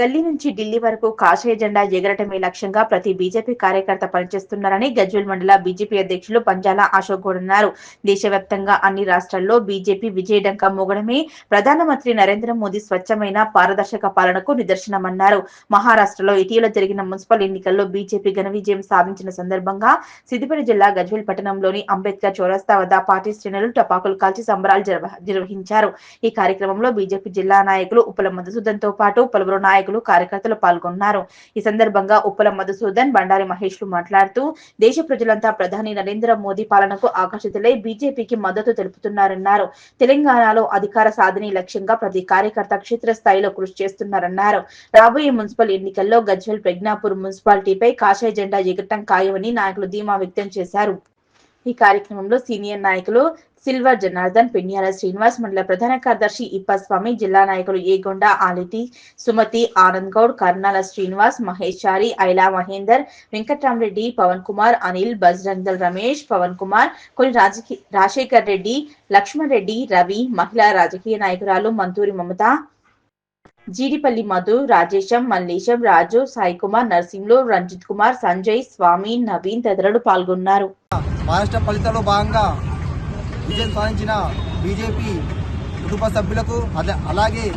గల్లీ నుంచి ఢిల్లీ వరకు కాషాయ జెండా ఎగరటమే లక్ష్యంగా ప్రతి బీజేపీ కార్యకర్త పనిచేస్తున్నారని గజ్వేల్ మండల బీజేపీ అధ్యక్షులు పంజాల అశోక్ గౌడ్ అన్నారు. దేశవ్యాప్తంగా అన్ని రాష్ట్రాల్లో బీజేపీ విజయడంక మోగడమే ప్రధానమంత్రి నరేంద్ర మోదీ స్వచ్ఛమైన పారదర్శక పాలనకు నిదర్శనమన్నారు. మహారాష్ట్రలో ఇటీవల జరిగిన మున్సిపల్ ఎన్నికల్లో బీజేపీ ఘన విజయం సాధించిన సందర్భంగా సిద్దిపేట జిల్లా గజ్వేల్ పట్టణంలోని అంబేద్కర్ చౌరస్తా వద్ద పార్టీ శ్రేణులు టపాకులు కాల్చి సంబరాలు నిర్వహించారు. ఈ కార్యక్రమంలో బీజేపీ జిల్లా నాయకులు ఉప్పల మధుసూదన్తో పాటు పలువురు నాయకులు కార్యకర్తలు పాల్గొన్నారు. ఈ సందర్భంగా ఉప్పల మధుసూదన్ బండారి మహేష్లు మాట్లాడుతూ దేశ ప్రజలంతా ప్రధాని నరేంద్ర మోదీ పాలనకు ఆకర్షితులై బీజేపీకి మద్దతు తెలుపుతున్నారన్నారు. తెలంగాణలో అధికార సాధనే లక్ష్యంగా ప్రతి కార్యకర్త క్షేత్రస్థాయిలో కృషి చేస్తున్నారన్నారు. రాబోయే మున్సిపల్ ఎన్నికల్లో గజ్వెల్ ప్రజ్ఞాపూర్ మున్సిపాలిటీపై కాషాయ జెండా ఎగటం ఖాయమని నాయకులు ధీమా వ్యక్తం చేశారు. ఈ కార్యక్రమంలో సీనియర్ నాయకులు సిల్వర్ జనార్దన్ పెన్యాల శ్రీనివాస్ మండల ప్రధాన కార్యదర్శి ఇప్పస్వామి జిల్లా నాయకులు ఏగొండ ఆలిటి సుమతి ఆనంద్ గౌడ్ కర్నాల శ్రీనివాస్ మహేష్ చారి ఐలా మహేందర్ వెంకట్రామరెడ్డి పవన్ కుమార్ అనిల్ బజరంగల్ రమేష్ పవన్ కుమార్ కొన్ని రాజకీయ రాజశేఖర్ రెడ్డి లక్ష్మణ్ రెడ్డి రవి మహిళా రాజకీయ నాయకురాలు మంతూరి మమత జీడిపల్లి మధు రాజేశం మల్లేశం రాజు సాయి కుమార్ నరసింహులు రంజిత్ కుమార్ సంజయ్ స్వామి నవీన్ తదితరులు పాల్గొన్నారు. మహారాష్ట్ర ఫలితాల్లో భాగంగా విజయం సాధించిన బీజేపీ కుటుంబ సభ్యులకు అలాగే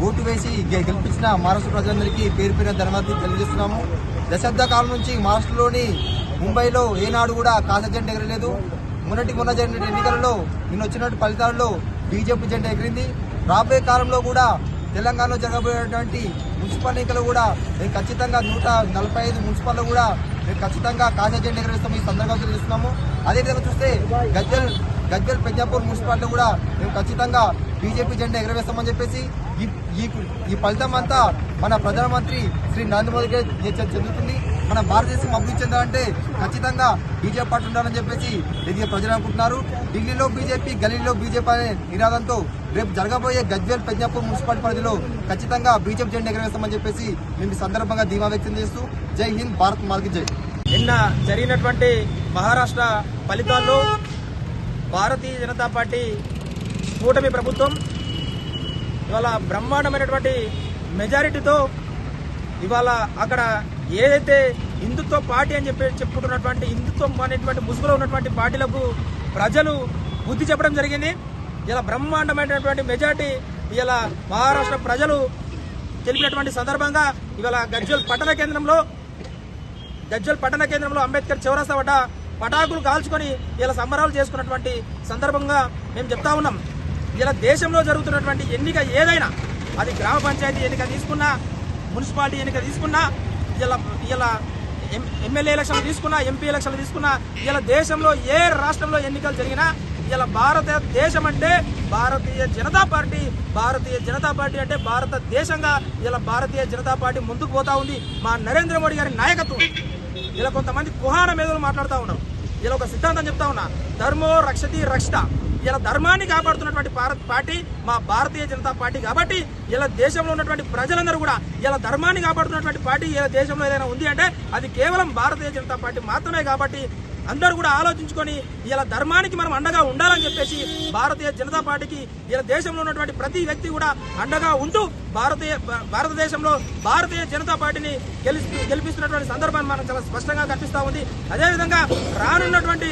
ఓటు వేసి గె- గెలిపించిన మహారాష్ట్ర ప్రజలందరికీ పేరు పేరు ధన్యవాదాలు తెలియజేస్తున్నాము. దశాబ్ద కాలం నుంచి మహారాష్ట్రలోని ముంబైలో ఏనాడు కూడా కాస జెండా ఎగరలేదు. మొన్నటి మొన్న జరిగిన ఎన్నికలలో నిన్న వచ్చినటువంటి ఫలితాల్లో బీజేపీ జెండా ఎగిరింది. రాబోయే కాలంలో కూడా తెలంగాణలో జరగబోయేటువంటి మున్సిపల్ ఎన్నికలు కూడా ఖచ్చితంగా నూట నలభై ఐదు మున్సిపల్లో కూడా మేము ఖచ్చితంగా కాశీ జెండా ఎగరేస్తాం ఈ సందర్భంగా తెలుస్తున్నాము. అదేవిధంగా చూస్తే గజ్వల్ గజ్వల్ పెద్దాపూర్ మున్సిపాలిటీ కూడా మేము ఖచ్చితంగా బీజేపీ జెండా ఎగరవేస్తామని చెప్పేసి ఈ ఈ ఫలితం అంతా మన ప్రధానమంత్రి శ్రీ నరేంద్ర మోదీ గారి చెందుతుంది మన భారతదేశం అభివృద్ధి చెందాలంటే ఖచ్చితంగా బీజేపీ పార్టీ ఉండాలని చెప్పేసి ఇది ప్రజలు అనుకుంటున్నారు. ఢిల్లీలో బీజేపీ గల్లీలో బీజేపీ అనే నినాదంతో రేపు జరగబోయే గజ్వేల్ పెద్దాపూర్ మున్సిపాలిటీ పరిధిలో ఖచ్చితంగా బీజేపీ జెండా ఎగరవేస్తామని చెప్పేసి మేము సందర్భంగా ధీమా వ్యక్తం చేస్తూ జై హింద్ భారత్ మాల్కి జై. నిన్న జరిగినటువంటి మహారాష్ట్ర ఫలితాల్లో భారతీయ జనతా పార్టీ కూటమి ప్రభుత్వం ఇవాళ బ్రహ్మాండమైనటువంటి మెజారిటీతో ఇవాళ అక్కడ ఏదైతే హిందుత్వ పార్టీ అని చెప్పి చెప్పుకుంటున్నటువంటి హిందుత్వం అనేటువంటి ముసుగులో ఉన్నటువంటి పార్టీలకు ప్రజలు బుద్ధి చెప్పడం జరిగింది. ఇలా బ్రహ్మాండమైనటువంటి మెజార్టీ ఇలా మహారాష్ట్ర ప్రజలు తెలిపినటువంటి సందర్భంగా ఇవాళ గజ్జల్ పట్టణ కేంద్రంలో గజ్జల్ పట్టణ కేంద్రంలో అంబేద్కర్ చౌరస్తా వద్ద పటాకులు కాల్చుకొని ఇలా సంబరాలు చేసుకున్నటువంటి సందర్భంగా మేము చెప్తా ఉన్నాం. ఇలా దేశంలో జరుగుతున్నటువంటి ఎన్నిక ఏదైనా అది గ్రామ పంచాయతీ ఎన్నిక తీసుకున్నా మున్సిపాలిటీ ఎన్నిక తీసుకున్నా ఇలా ఇలా ఎమ్మెల్యే ఎలక్షన్లు తీసుకున్నా ఎంపీ ఎలక్షన్లు తీసుకున్నా ఇలా దేశంలో ఏ రాష్ట్రంలో ఎన్నికలు జరిగినా ఇలా భారతదేశం అంటే భారతీయ జనతా పార్టీ. భారతీయ జనతా పార్టీ అంటే భారతదేశంగా ఇలా భారతీయ జనతా పార్టీ ముందుకు పోతా ఉంది. మా నరేంద్ర మోడీ గారి నాయకత్వం. ఇలా కొంతమంది కుహాన మేధలు మాట్లాడుతూ ఉన్నారు ఇలా ఒక సిద్ధాంతం చెప్తా ఉన్నా ధర్మో రక్షతి రక్షిత. ఇలా ధర్మాన్ని కాపాడుతున్నటువంటి పార్టీ మా భారతీయ జనతా పార్టీ కాబట్టి ఇలా దేశంలో ఉన్నటువంటి ప్రజలందరూ కూడా ఇలా ధర్మాన్ని కాపాడుతున్నటువంటి పార్టీ ఇలా దేశంలో ఏదైనా ఉంది అంటే అది కేవలం భారతీయ జనతా పార్టీ మాత్రమే కాబట్టి అందరూ కూడా ఆలోచించుకొని ఇలా ధర్మానికి మనం అండగా ఉండాలని చెప్పేసి భారతీయ జనతా పార్టీకి ఇలా దేశంలో ఉన్నటువంటి ప్రతి వ్యక్తి కూడా అండగా ఉంటూ భారతీయ భా- భారతదేశంలో భారతీయ జనతా పార్టీని గెలిపి గెలిపిస్తున్నటువంటి సందర్భాన్ని మనం చాలా స్పష్టంగా కనిపిస్తూ ఉంది. అదేవిధంగా రానున్నటువంటి